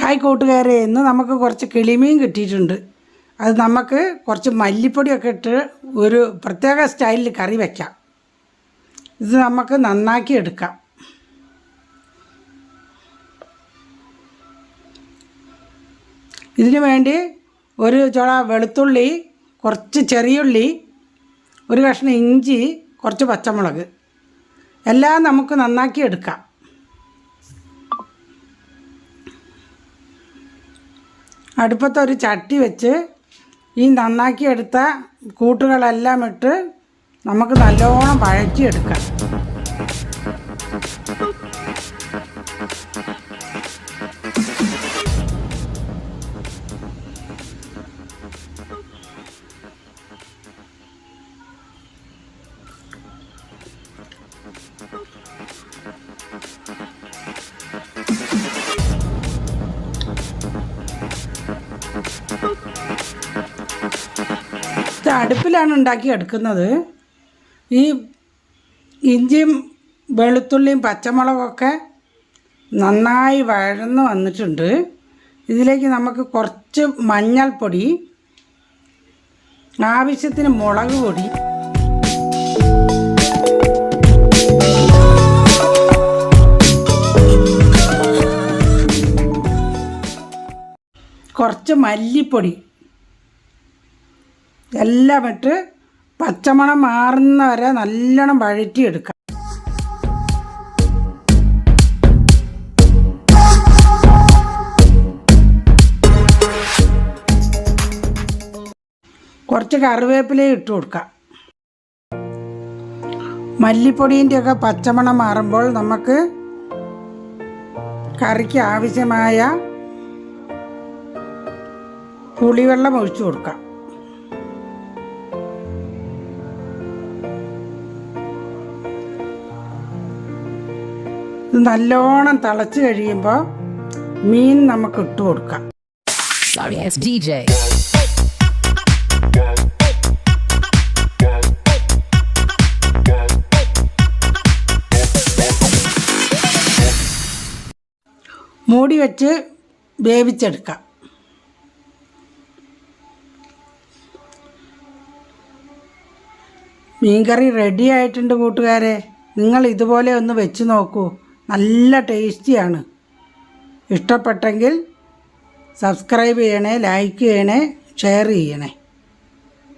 Hi കൂട്ടുകാരെ ഇന്ന് നമുക്ക് കുറച്ച് കിളിമീൻ കിട്ടിയിട്ടുണ്ട്. അത് നമുക്ക് കുറച്ച് മല്ലിപ്പൊടിയൊക്കെ ഇട്ട് ഒരു പ്രത്യേക സ്റ്റൈലിൽ കറി വയ്ക്കാം ഇത് നമുക്ക് നന്നാക്കി എടുക്കാം. ഇതിനു വേണ്ടി ഒരു ചുള വെളുത്തുള്ളി കുറച്ച് ചെറിയുള്ളി ഒരു കഷ്ണം ഇഞ്ചി കുറച്ച് പച്ചമുളക്. എല്ലാം നമുക്ക് നന്നാക്കി എടുക്കാം. അടുപ്പത്തൊരു ചട്ടി വെച്ച് ഈ നന്നാക്കിയെടുത്ത കൂട്ടുകളെല്ലാം ഇട്ട് നമുക്ക് നല്ലോണം വഴറ്റിയെടുക്കാം. അടുപ്പിലാണ് ഉണ്ടാക്കി എടുക്കുന്നത്. ഈ ഇഞ്ചിയും വെളുത്തുള്ളിയും പച്ചമുളകൊക്കെ നന്നായി വഴന്ന് വന്നിട്ടുണ്ട്. ഇതിലേക്ക് നമുക്ക് കുറച്ച് മഞ്ഞൾപ്പൊടി ആവശ്യത്തിന് മുളക് പൊടി കുറച്ച് മല്ലിപ്പൊടി എല്ലാം ഇട്ട് പച്ചമണം മാറുന്ന വരെ നല്ലോണം വഴറ്റിയെടുക്കാം. കുറച്ച് കറിവേപ്പിലയും ഇട്ട് കൊടുക്കാം. മല്ലിപ്പൊടീന്റെയൊക്കെ പച്ചമണം മാറുമ്പോൾ നമുക്ക് കറിക്ക് ആവശ്യമായ പുളിവെള്ളം ഒഴിച്ചു കൊടുക്കാം. ഇത് നല്ലോണം തിളച്ച് കഴിയുമ്പോൾ മീൻ നമുക്ക് ഇട്ട് കൊടുക്കാം. മൂടി വെച്ച് വേവിച്ചെടുക്കാം. മീൻകറി റെഡി ആയിട്ടുണ്ട് കൂട്ടുകാരെ. നിങ്ങൾ ഇതുപോലെ ഒന്ന് വെച്ച് നോക്കൂ. നല്ല ടേസ്റ്റിയാണ്. ഇഷ്ടപ്പെട്ടെങ്കിൽ സബ്സ്ക്രൈബ് ചെയ്യണേ ലൈക്ക് ചെയ്യണേ ഷെയർ ചെയ്യണേ.